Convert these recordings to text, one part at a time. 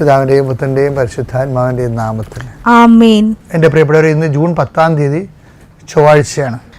പിതാവിന്റെയും പുത്രന്റെയും പരിശുദ്ധാത്മാവിന്റെയും നാമത്തിൽ. ആമേൻ. എന്റെ പ്രിയപ്പെട്ടവർ ഇന്ന് ജൂൺ പത്താം തീയതി ചൊവ്വാഴ്ചയാണ്.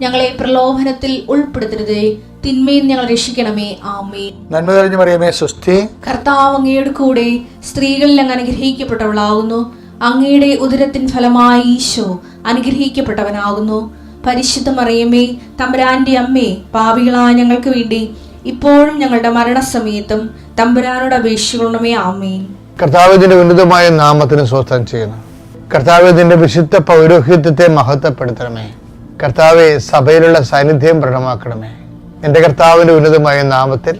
ഞങ്ങളെ പ്രലോഭനത്തിൽ ഉൾപ്പെടുത്തരുതേ. തിന്മയിൽ ഞങ്ങൾ രക്ഷിക്കണമേ. ആമേ നന്മ തെളിഞ്ഞു പറയുമേ സ്വസ്തി. കർത്താവ് അങ്ങയുടെ കൂടെ സ്ത്രീകളിൽ അങ്ങ് അനുഗ്രഹിക്കപ്പെട്ടവളാകുന്നു. അങ്ങയുടെ ഉദരത്തിൻ ഫലമായി ഈശോ അനുഗ്രഹിക്കപ്പെട്ടവനാകുന്നു. പരിശുദ്ധ മറിയമ്മേ തമ്പുരാന്റെ അമ്മേ പാപികളായ ഞങ്ങൾക്ക് വേണ്ടി ഇപ്പോഴും ഞങ്ങളുടെ മരണസമയത്തും തമ്പുരാനോട് അപേക്ഷിക്കണമേ. ആമേൻ. കർത്താവിന്റെ ഉന്നതമായ നാമത്തിന് സ്വസ്ഥം ചെയ്യുന്നു. കർത്താവിന്റെ വിശുദ്ധ പൗരോഹിത്യത്തെ മഹത്വപ്പെടുത്തണമേ. കർത്താവെ സഭയിലുള്ള സാന്നിധ്യം പ്രകടമാക്കണമേ. എന്റെ കർത്താവിന്റെ ഉന്നതമായ നാമത്തിൽ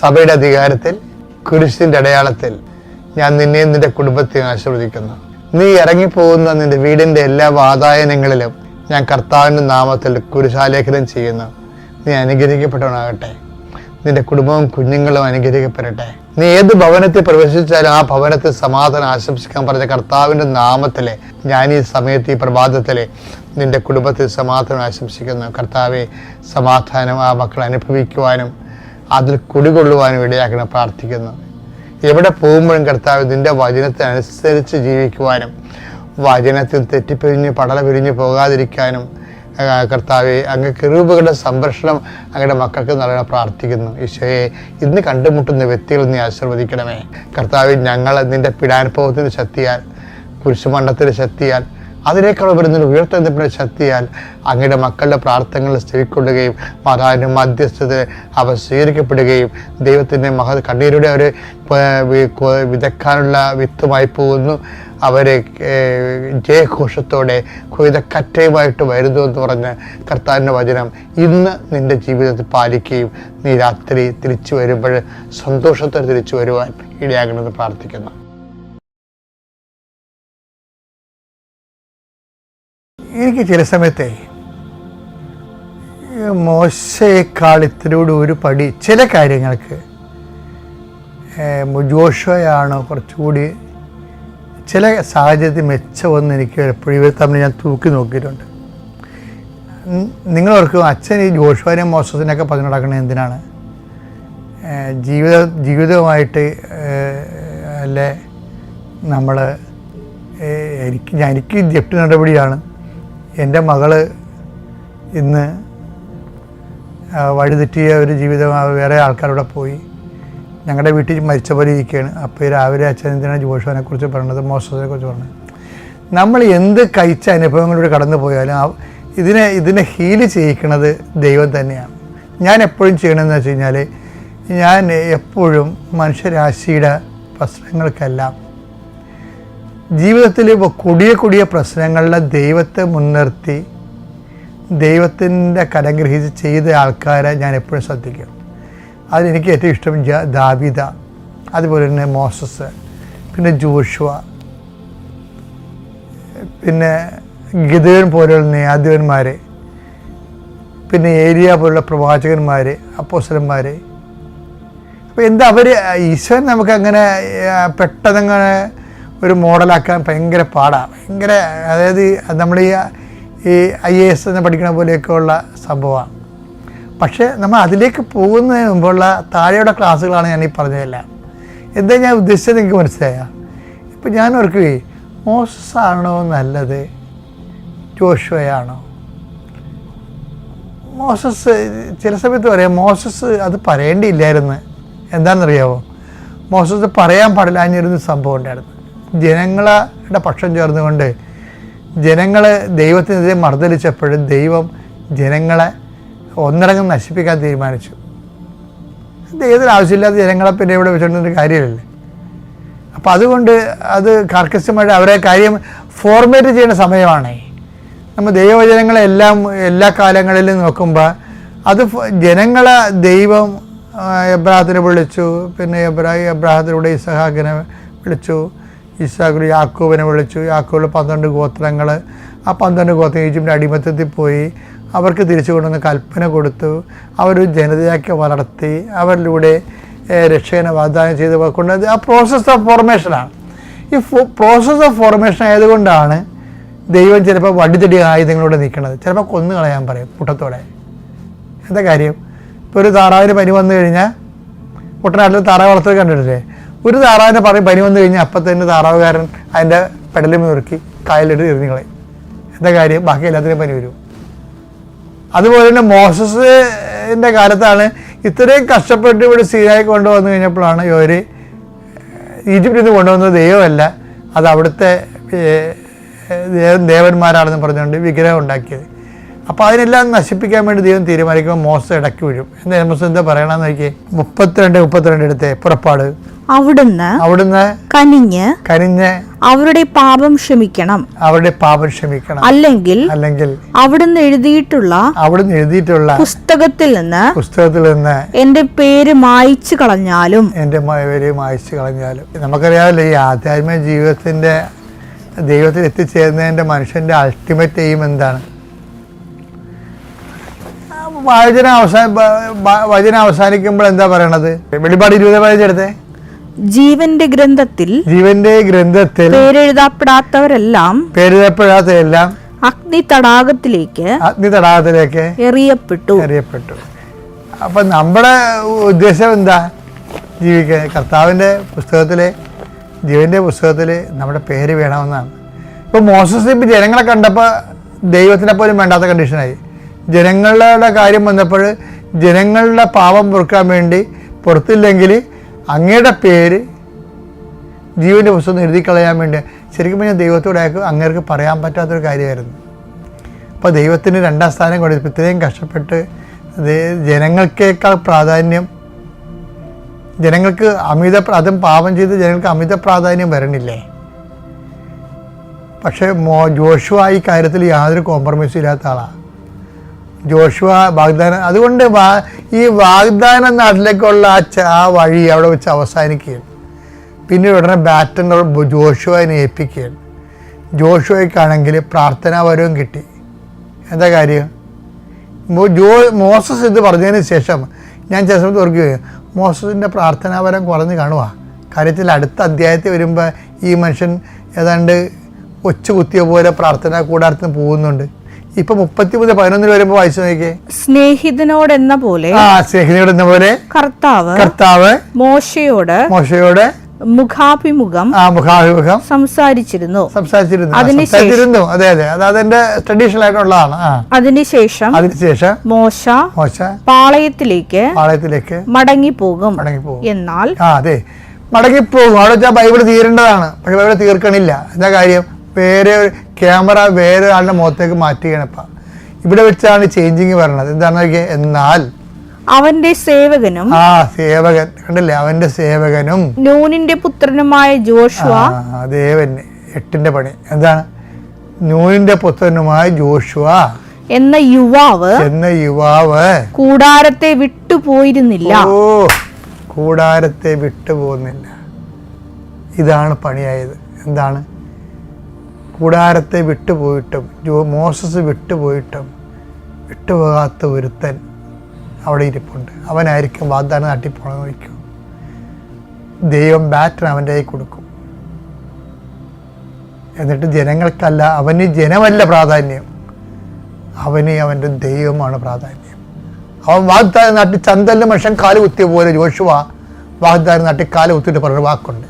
സഭയുടെ അധികാരത്തിൽ കുരിശിന്റെ അടയാളത്തിൽ ഞാൻ നിന്നെയും നിന്റെ കുടുംബത്തെയും ആശീർവദിക്കുന്നു. നീ ഇറങ്ങിപ്പോകുന്ന നിന്റെ വീടിന്റെ എല്ലാ വാതായനങ്ങളിലും ഞാൻ കർത്താവിന്റെ നാമത്തിൽ കുരിശാലേഖനം ചെയ്യുന്നു. നീ അനുഗ്രഹിക്കപ്പെട്ടവനാകട്ടെ. നിന്റെ കുടുംബവും കുഞ്ഞുങ്ങളും അനുഗ്രഹിക്കപ്പെടട്ടെ. നീ ഏത് ഭവനത്തിൽ പ്രവേശിച്ചാലും ആ ഭവനത്തിൽ സമാധാനം ആശംസിക്കാൻ പറഞ്ഞ കർത്താവിന്റെ നാമത്തിലെ ഞാൻ ഈ സമയത്ത് ഈ പ്രഭാതത്തിലെ നിന്റെ കുടുംബത്തിൽ സമാധാനം ആശംസിക്കുന്നു കർത്താവെ സമാധാനം ആ മക്കൾ അനുഭവിക്കുവാനും അതിൽ കുടികൊള്ളുവാനും ഇടയാക്കണം പ്രാർത്ഥിക്കുന്നു. എവിടെ പോകുമ്പോഴും കർത്താവ് നിന്റെ വചനത്തിനനുസരിച്ച് ജീവിക്കുവാനും വചനത്തിൽ തെറ്റിപ്പിരിഞ്ഞ് പടല പിരിഞ്ഞ് പോകാതിരിക്കാനും കർത്താവെ അങ്ങ് കിറൂബുകളുടെ സംരക്ഷണം അങ്ങയുടെ മക്കൾക്ക് നൽകാൻ പ്രാർത്ഥിക്കുന്നു. ഈശോയെ ഇന്ന് കണ്ടുമുട്ടുന്ന വ്യക്തികൾ നീ ആശീർവദിക്കണമേ. കർത്താവ് ഞങ്ങൾ നിന്റെ പിടാനുഭവത്തിന് ശക്തിയാൽ കുരിശുമണ്ഡത്തിന്റെ ശക്തിയാൽ അതിനേക്കാൾ വരുന്നതിന് ഉയർത്തെഴുന്നപ്പിന്റെ ശക്തിയാൽ അങ്ങയുടെ മക്കളുടെ പ്രാർത്ഥനകൾ സ്ഥിരിക്കൊള്ളുകയും മാതാവിന്റെ മധ്യസ്ഥത അവ സ്വീകരിക്കപ്പെടുകയും ദൈവത്തിന്റെ മഹ കണ്ണീരുടെ അവർ വിതക്കാനുള്ള വിത്തുമായി പോകുന്നു. അവരെ ജയഘോഷത്തോടെ കൊയ്തക്കറ്റയുമായിട്ട് വരുന്നു എന്ന് പറഞ്ഞ കർത്താവിന്റെ വചനം ഇന്ന് നിന്റെ ജീവിതത്തിൽ പാലിക്കുകയും നീ രാത്രി തിരിച്ചു വരുമ്പോൾ സന്തോഷത്തോടെ തിരിച്ചു വരുവാൻ ഇടയാകണമെന്ന് പ്രാർത്ഥിക്കുന്നു. എനിക്ക് ചില സമയത്തെ മോശയേക്കാൾ ഇത്തിലൂടെ ഒരു പടി ചില കാര്യങ്ങൾക്ക് മുജോഷയാണ് കുറച്ചുകൂടി ചില സാഹചര്യത്തിൽ മെച്ചമെന്ന് എനിക്ക് എപ്പോഴും ഇവർ തമ്മിൽ ഞാൻ തൂക്കി നോക്കിയിട്ടുണ്ട്. നിങ്ങളോർക്കും അച്ഛൻ ഈ ജോഷുവിനെ മോശത്തിനൊക്കെ പറഞ്ഞു നടക്കുന്നത് എന്തിനാണ് ജീവിത ജീവിതവുമായിട്ട് അല്ലേ നമ്മൾ എനിക്ക് എനിക്ക് ജപ്തി നടപടിയാണ് എന്റെ മകൾ ഇന്ന് വഴിതെറ്റിയ ഒരു ജീവിതം വേറെ ആൾക്കാരോടെ പോയി. ഞങ്ങളുടെ വീട്ടിൽ മരിച്ച പോലെ ഇരിക്കുകയാണ് അപ്പോൾ രാവിലെ അച്ഛൻ എന്തിനാണ് ജോഷുവിനെ കുറിച്ച് പറഞ്ഞത് മോശത്തിനെ കുറിച്ച് പറഞ്ഞത്? നമ്മൾ എന്ത് കഴിച്ച അനുഭവങ്ങളിലൂടെ കടന്നു പോയാലും ഇതിനെ ഇതിനെ ഹീൽ ചെയ്യിക്കുന്നത് ദൈവം തന്നെയാണ്. ഞാൻ എപ്പോഴും ചെയ്യണമെന്ന് വെച്ച് കഴിഞ്ഞാൽ ഞാൻ എപ്പോഴും മനുഷ്യരാശിയുടെ പ്രശ്നങ്ങൾക്കെല്ലാം ജീവിതത്തിൽ ഇപ്പോൾ കൊടിയ കൊടിയ പ്രശ്നങ്ങളിലെ ദൈവത്തെ മുൻനിർത്തി ദൈവത്തിന്റെ കരം ഗ്രഹിച്ച് ചെയ്ത ആൾക്കാരെ ഞാൻ എപ്പോഴും ശ്രദ്ധിക്കും. അതിലെനിക്ക് ഏറ്റവും ഇഷ്ടം ദാവീദ അതുപോലെ തന്നെ മോസസ് പിന്നെ ജോഷുവ പിന്നെ ഗിതേൻ പോലെയുള്ള നേതാവന്മാർ പിന്നെ ഏരിയ പോലുള്ള പ്രവാചകന്മാർ അപ്പോസലന്മാർ അപ്പോൾ എന്താ അവർ ഈശ്വരൻ നമുക്ക് അങ്ങനെ പെട്ടെന്നങ്ങനെ ഒരു മോഡലാക്കാൻ ഭയങ്കര പാടാണ് ഭയങ്കര അതായത് നമ്മൾ ഈ ഈ ഐ എ എസ് എന്ന് പഠിക്കുന്ന പോലെയൊക്കെ ഉള്ള സംഭവമാണ് പക്ഷേ നമ്മൾ അതിലേക്ക് പോകുന്നതിന് മുമ്പുള്ള താഴെയുള്ള ക്ലാസ്സുകളാണ് ഞാൻ ഈ പറഞ്ഞതെല്ലാം. എന്താ ഞാൻ ഉദ്ദേശിച്ചത് നിങ്ങൾക്ക് മനസ്സിലായ? ഇപ്പം ഞാൻ ഓർക്കുകയെ മോസസ് ആണോ നല്ലത്? ജോഷുവയാണോ? മോസസ് ചില സമയത്ത് പറയാം മോസസ് അത് പറയേണ്ടിയില്ലായിരുന്നു. എന്താണെന്നറിയാമോ മോസസ് പറയാൻ പാടില്ലാഞ്ഞിരുന്ന സംഭവം ഉണ്ടായിരുന്നു. ജനങ്ങളുടെ പക്ഷം ചേർന്നുകൊണ്ട് ജനങ്ങൾ ദൈവത്തിനെതിരെ മർദ്ദലിച്ചപ്പോഴും ദൈവം ജനങ്ങളെ ഒന്നടങ്കം നശിപ്പിക്കാൻ തീരുമാനിച്ചു. ദൈവത്തിന് ആവശ്യമില്ലാത്ത ജനങ്ങളെ പിന്നെ ഇവിടെ വെച്ചിട്ടൊരു കാര്യമില്ലല്ലേ? അപ്പോൾ അതുകൊണ്ട് അത് കർക്കശമായിട്ട് അവരെ കാര്യം ഫോർമേറ്റ് ചെയ്യുന്ന സമയമാണ്. നമ്മൾ ദൈവവചനങ്ങളെ എല്ലാം കാലങ്ങളിലും നോക്കുമ്പോൾ അത് ജനങ്ങളെ ദൈവം എബ്രാഹത്തിനെ വിളിച്ചു പിന്നെ എബ്രാ എബ്രാഹത്തിലൂടെ ഇസഹാക്കിനെ വിളിച്ചു ഇസാഖിൽ യാക്കൂബിനെ വിളിച്ചു. യാക്കൂബിലെ പന്ത്രണ്ട് ഗോത്രങ്ങൾ ആ പന്ത്രണ്ട് ഗോത്രം ഈജിപ്തിന്റെ അടിമത്തത്തിൽ പോയി. അവർക്ക് തിരിച്ചു കൊണ്ടുവന്ന് കൽപ്പന കൊടുത്തു. അവർ ജനതയാക്കി വളർത്തി. അവരിലൂടെ രക്ഷകനെ വാഗ്ദാനം ചെയ്ത് കൊണ്ടുവന്നത് ആ പ്രോസസ്സ് ഓഫ് ഫോർമേഷനാണ് ഈ പ്രോസസ്സ് ഓഫ് ഫോർമേഷൻ ആയതുകൊണ്ടാണ് ദൈവം ചിലപ്പോൾ വടിതടി ആയുധങ്ങളോടെ നിൽക്കുന്നത്. ചിലപ്പോൾ കൊന്നു കളയാൻ പറയും കൂട്ടത്തോടെ. എന്താ കാര്യം? ഇപ്പോൾ ഒരു താറാവിന് പനി വന്നു കഴിഞ്ഞാൽ കുട്ടനാട്ടിൽ താറാവ് വളർത്തൽ കണ്ടിട്ടില്ലേ? ഒരു താറാവിനെ പറയും പനി വന്നു കഴിഞ്ഞാൽ അപ്പം തന്നെ താറാവുകാരൻ അതിന്റെ പെടലും നുറുക്കി കായലിട്ട് എറിഞ്ഞു കളയും. എന്താ കാര്യം? ബാക്കി എല്ലാത്തിനും പനി വരും. അതുപോലെ തന്നെ മോസസിന്റെ കാലത്താണ് ഇത്രയും കഷ്ടപ്പെട്ട് ഇവിടെ സീനായി കൊണ്ടുവന്നു കഴിഞ്ഞപ്പോഴാണ് ഇവർ ഈജിപ്തിൽ നിന്ന് കൊണ്ടുവന്നത് ദൈവമല്ല അത് അവിടുത്തെ ദേവന്മാരാണെന്ന് പറഞ്ഞുകൊണ്ട് വിഗ്രഹം ഉണ്ടാക്കിയത്. അപ്പോൾ അതിനെല്ലാം നശിപ്പിക്കാൻ വേണ്ടി ദൈവം തീരുമാനിക്കുമ്പോൾ മോശം ഇടയ്ക്ക് വീഴും എന്താ മോശം എന്താ പറയണമെന്ന് നോക്കിയേ. മുപ്പത്തിരണ്ട് മുപ്പത്തിരണ്ട് എടുത്തേ പുറപ്പാട്. അവിടുന്ന് അവിടുന്ന് കനിഞ്ഞ് കനിഞ്ഞ് അവരുടെ പാപം ക്ഷമിക്കണം. അവരുടെ പാപം ക്ഷമിക്കണം. അല്ലെങ്കിൽ അല്ലെങ്കിൽ അവിടുന്ന് എഴുതിയിട്ടുള്ള അവിടുന്ന് എഴുതിയിട്ടുള്ള പുസ്തകത്തിൽ നിന്ന് പുസ്തകത്തിൽ നിന്ന് എന്റെ പേര് മായിച്ചു കളഞ്ഞാലും എന്റെ പേര് മായിച്ചു കളഞ്ഞാലും. നമുക്കറിയാമല്ലോ ഈ ആധ്യാത്മിക ജീവിതത്തിന്റെ ദൈവത്തിൽ എത്തിച്ചേരുന്നതിന്റെ മനുഷ്യന്റെ അൾട്ടിമേറ്റ് എയിം എന്താണ്? വചന അവസാന വചനം അവസാനിക്കുമ്പോൾ എന്താ പറയണത്? വെളിപാട് ഇരുപത് പതിനഞ്ചെടുത്തേ ജീവന്റെ ഗ്രന്ഥത്തിൽ ജീവന്റെ ഗ്രന്ഥത്തിൽ പേരെഴുതപ്പെടാത്തവരെല്ലാം പേരെഴുതപ്പെടാത്തവരെല്ലാം അഗ്നി തടാകത്തിലേക്ക് അഗ്നി തടാകത്തിലേക്ക് എറിയപ്പെട്ടു. എറിയപ്പെട്ടു. അപ്പം നമ്മുടെ ഉദ്ദേശം എന്താ? ജീവിക്കാൻ കർത്താവിന്റെ പുസ്തകത്തിൽ ജീവന്റെ പുസ്തകത്തിൽ നമ്മുടെ പേര് വേണമെന്നാണ്. ഇപ്പോൾ മോസസ് ഇപ്പം ജനങ്ങളെ കണ്ടപ്പോൾ ദൈവത്തിനെ പോലും വേണ്ടാത്ത കണ്ടീഷനായി. ജനങ്ങളുടെ കാര്യം വന്നപ്പോൾ ജനങ്ങളുടെ പാപം പൊറുക്കാൻ വേണ്ടി പുറത്തില്ലെങ്കിൽ അങ്ങയുടെ പേര് ജീവന്റെ പുസ്തകം എഴുതി കളയാൻ വേണ്ടി ശരിക്കും പറഞ്ഞാൽ ദൈവത്തോട് അങ്ങേർക്ക് പറയാൻ പറ്റാത്തൊരു കാര്യമായിരുന്നു. അപ്പോൾ ദൈവത്തിന് രണ്ടാം സ്ഥാനം കൊടുത്തു ഇത്രയും കഷ്ടപ്പെട്ട് ജനങ്ങൾക്കേക്കാൾ പ്രാധാന്യം ജനങ്ങൾക്ക് അമിത അതും പാപം ചെയ്ത് ജനങ്ങൾക്ക് അമിത പ്രാധാന്യം വരണില്ലേ? പക്ഷേ മോ ജോഷുവ ഈ കാര്യത്തിൽ യാതൊരു കോംപ്രമൈസും ഇല്ലാത്ത ആളാണ് ജോഷുവ വാഗ്ദാനം അതുകൊണ്ട് ഈ വാഗ്ദാന നാട്ടിലേക്കുള്ള ആ ആ വഴി അവിടെ വെച്ച് അവസാനിക്കുകയാണ്. പിന്നെ ഉടനെ ബാറ്റൻ ജോഷുവിനെ ഏൽപ്പിക്കുകയാണ്. ജോഷുവയ്ക്കാണെങ്കിൽ പ്രാർത്ഥനാപരവും കിട്ടി. എന്താ കാര്യം? ജോ മോസസ് ഇത് പറഞ്ഞതിന് ശേഷം ഞാൻ ചില സമയത്ത് ഓർക്കുകയും മോസസിന്റെ പ്രാർത്ഥനാപരം കുറഞ്ഞ് കാണുക കാര്യത്തിൽ അടുത്ത അധ്യായത്തിൽ വരുമ്പോൾ ഈ മനുഷ്യൻ ഏതാണ്ട് ഒച്ചു കുത്തിയ പോലെ പ്രാർത്ഥന കൂടാരത്തിന് പോകുന്നുണ്ട്. ഇപ്പം മുപ്പത്തി മൂന്ന് പതിനൊന്നിൽ വരുമ്പോ വായിച്ചു നോക്കിയേ. സ്നേഹിതനോട് എന്ന പോലെ ആ സ്നേഹിതനോട് എന്ന പോലെ കർത്താവ് കർത്താവ് മോശയോട് മോശയോട് മുഖാഭിമുഖം ആ മുഖാഭിമുഖം സംസാരിച്ചിരുന്നു. സംസാരിച്ചിരുന്നു. സംസാരിച്ചിരുന്നു. അതെ അതെ. അത് അതിന്റെ ട്രഡീഷണൽ ആയിട്ടുള്ളതാണ് അതിനുശേഷം അതിനുശേഷം മോശ മോശ പാളയത്തിലേക്ക് പാളയത്തിലേക്ക് മടങ്ങിപ്പോകും. മടങ്ങിപ്പോകും. എന്നാൽ ആ അതെ. മടങ്ങിപ്പോകും. അവിടെ വെച്ചാൽ ബൈബിൾ തീരേണ്ടതാണ്. പക്ഷെ ബൈബിൾ തീർക്കണില്ല. എന്താ കാര്യം? വേറെ ക്യാമറ വേറെ ആളുടെ മുഖത്തേക്ക് മാറ്റുകയാണ് ഇപ്പം. ഇവിടെ വെച്ചാണ് ചേഞ്ചിങ് വരണത്. എന്താണ് എന്നാൽ അവന്റെ സേവകനും ആ സേവകൻ. കണ്ടില്ലേ? അവന്റെ സേവകനും. നൂനിന്റെ പുത്രനുമായ ജോഷുവ തന്നെ എട്ടിന്റെ പണി. എന്താണ്? നൂനിന്റെ പുത്രനുമായ ജോഷുവ എന്ന യുവാവ് എന്ന യുവാവ് കൂടാരത്തെ വിട്ടുപോയിരുന്നില്ല ഓ കൂടാരത്തെ വിട്ടുപോകുന്നില്ല ഇതാണ് പണിയായത്. എന്താണ്? കൂടാരത്തെ വിട്ടുപോയിട്ടും ജോ മോസസ് വിട്ടുപോയിട്ടും വിട്ടുപോകാത്ത ഒരുത്തൻ അവിടെ ഇരിപ്പുണ്ട്. അവനായിരിക്കും വാഗ്ദാനം നാട്ടിൽ പോകണമെന്ന് വയ്ക്കും. ദൈവം ബാറ്റർ അവന്റെ കൈ കൊടുക്കും. എന്നിട്ട് ജനങ്ങൾക്കല്ല അവന് ജനമല്ല പ്രാധാന്യം. അവന് അവന്റെ ദൈവമാണ് പ്രാധാന്യം. അവൻ വാഗ്ദാനം നാട്ടിൽ ചന്തലിന് മനുഷ്യൻ കാൽ കുത്തിയ പോലെ ജോഷുവ വാഗ്ദാനം നാട്ടിൽ കാൽ കുത്തിയിട്ട് പറഞ്ഞ വാക്കുണ്ട്.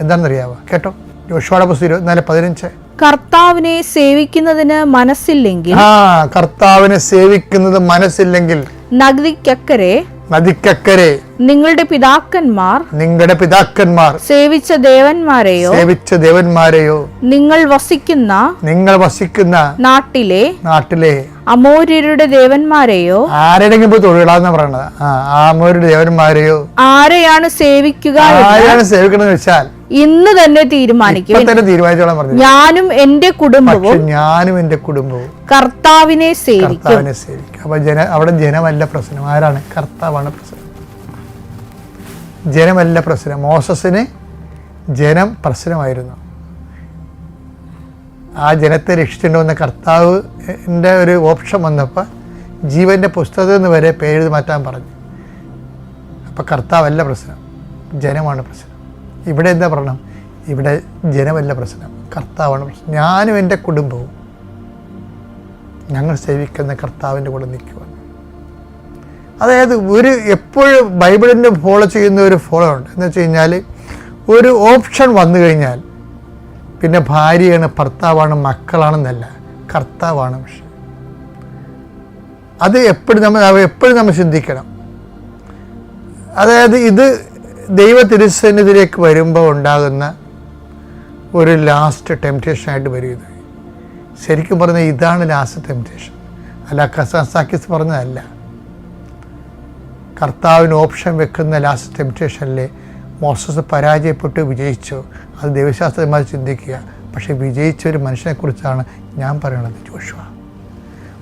എന്താണെന്നറിയാവോ? കേട്ടോ? ജോഷുവയുടെ പുസ്തകം ഇരുപത്തിനാല് പതിനഞ്ച്. കർത്താവിനെ സേവിക്കുന്നതിന് മനസ്സില്ലെങ്കിൽ ആ കർത്താവിനെ സേവിക്കുന്നത് മനസ്സില്ലെങ്കിൽ നഗതിക്കക്കരെ നദിക്കക്കരെ നിങ്ങളുടെ പിതാക്കന്മാർ നിങ്ങളുടെ പിതാക്കന്മാർ സേവിച്ച ദേവന്മാരെയോ സേവിച്ച ദേവന്മാരെയോ നിങ്ങൾ വസിക്കുന്ന നിങ്ങൾ വസിക്കുന്ന നാട്ടിലെ നാട്ടിലെ അമോര്യരുടെ ദേവന്മാരെയോ ആരുടെങ്കിലും ഇപ്പൊ തൊഴിലാന്ന് പറയണത്? ആ ആമോരുടെ ദേവന്മാരെയോ ആരെയാണ് സേവിക്കുക ആരെയാണ് സേവിക്കണമെന്ന് വെച്ചാൽ ഇന്ന് തന്നെ തീരുമാനിക്കും. ഞാനും എന്റെ കുടുംബവും ഞാനും എന്റെ കുടുംബവും കർത്താവിനെ സേവിക്കും. അപ്പൊ ജന അവിടെ ജനമല്ല പ്രശ്നം. ആരാണ്? കർത്താവാണ് പ്രശ്നം. ജനമല്ല പ്രശ്നം. മോസസിന് ജനം പ്രശ്നമായിരുന്നു. ആ ജനത്തെ രക്ഷിച്ചിട്ടുണ്ടെന്ന കർത്താവ് എന്റെ ഒരു ഓപ്ഷൻ വന്നപ്പോൾ ജീവന്റെ പുസ്തകത്തിൽ നിന്ന് വരെ പേര് മാറ്റാൻ പറഞ്ഞു. അപ്പം കർത്താവല്ല പ്രശ്നം. ജനമാണ് പ്രശ്നം. ഇവിടെ എന്താ പറയണം ഇവിടെ ജനമല്ല പ്രശ്നം. കർത്താവാണ് പ്രശ്നം. ഞാനും എന്റെ കുടുംബവും ഞങ്ങൾ സേവിക്കുന്ന കർത്താവിന്റെ കൂടെ നിൽക്കുക അതായത് ഒരു എപ്പോഴും ബൈബിളിന്റെ ഫോളോ ചെയ്യുന്ന ഒരു ഫോളോ ഉണ്ട്. എന്ന് വെച്ച് കഴിഞ്ഞാൽ ഒരു ഓപ്ഷൻ വന്നു കഴിഞ്ഞാൽ പിന്നെ ഭാര്യയാണ് ഭർത്താവാണ് മക്കളാണെന്നല്ല കർത്താവാണ് പക്ഷെ അത് എപ്പോഴും നമ്മൾ എപ്പോഴും നമ്മൾ ചിന്തിക്കണം. അതായത് ഇത് ദൈവ തിരുസന്നിധിയിലേക്ക് വരുമ്പോൾ ഉണ്ടാകുന്ന ഒരു ലാസ്റ്റ് ടെംപ്റ്റേഷനായിട്ട് വരും ഇത്. ശരിക്കും പറഞ്ഞാൽ ഇതാണ് ലാസ്റ്റ് ടെംപ്റ്റേഷൻ അല്ല കസാസാക്കിസ് പറഞ്ഞതല്ല. കർത്താവിന് ഓപ്ഷൻ വെക്കുന്ന ലാസ്റ്റ് ടെംപ്റ്റേഷനിൽ മോസസ് പരാജയപ്പെട്ട് വിജയിച്ചു. അത് ദൈവശാസ്ത്രന്മാർ ചിന്തിക്കുക. പക്ഷേ വിജയിച്ച ഒരു മനുഷ്യനെക്കുറിച്ചാണ് ഞാൻ പറയുന്നത് ജോഷുവ.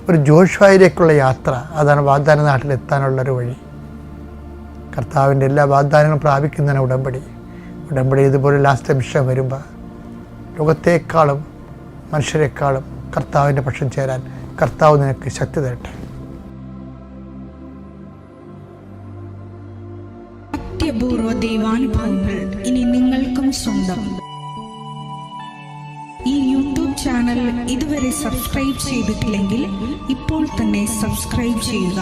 ഒരു ജോഷുവയിലേക്കുള്ള യാത്ര അതാണ് വാഗ്ദാന നാട്ടിലെത്താനുള്ളൊരു വഴി. കർത്താവിന്റെ എല്ലാ വാഗ്ദാനങ്ങളും പ്രാപിക്കുന്നതിന് ഉടമ്പടി. ഉടമ്പടി ഇതുപോലെ ലാസ്റ്റ് നിമിഷം വരുമ്പോൾ ലോകത്തേക്കാളും മനുഷ്യരെക്കാളും കർത്താവിന്റെ പക്ഷം ചേരാൻ കർത്താവ് നിനക്ക് ശക്തി തരട്ടെ. അത്യപൂർവ ദൈവാനുഭവങ്ങൾ ഇനി നിങ്ങൾക്കും സ്വന്തം. ഈ യൂട്യൂബ് ചാനൽ ഇതുവരെ സബ്സ്ക്രൈബ് ചെയ്തിട്ടില്ലെങ്കിൽ ഇപ്പോൾ തന്നെ സബ്സ്ക്രൈബ് ചെയ്യുക.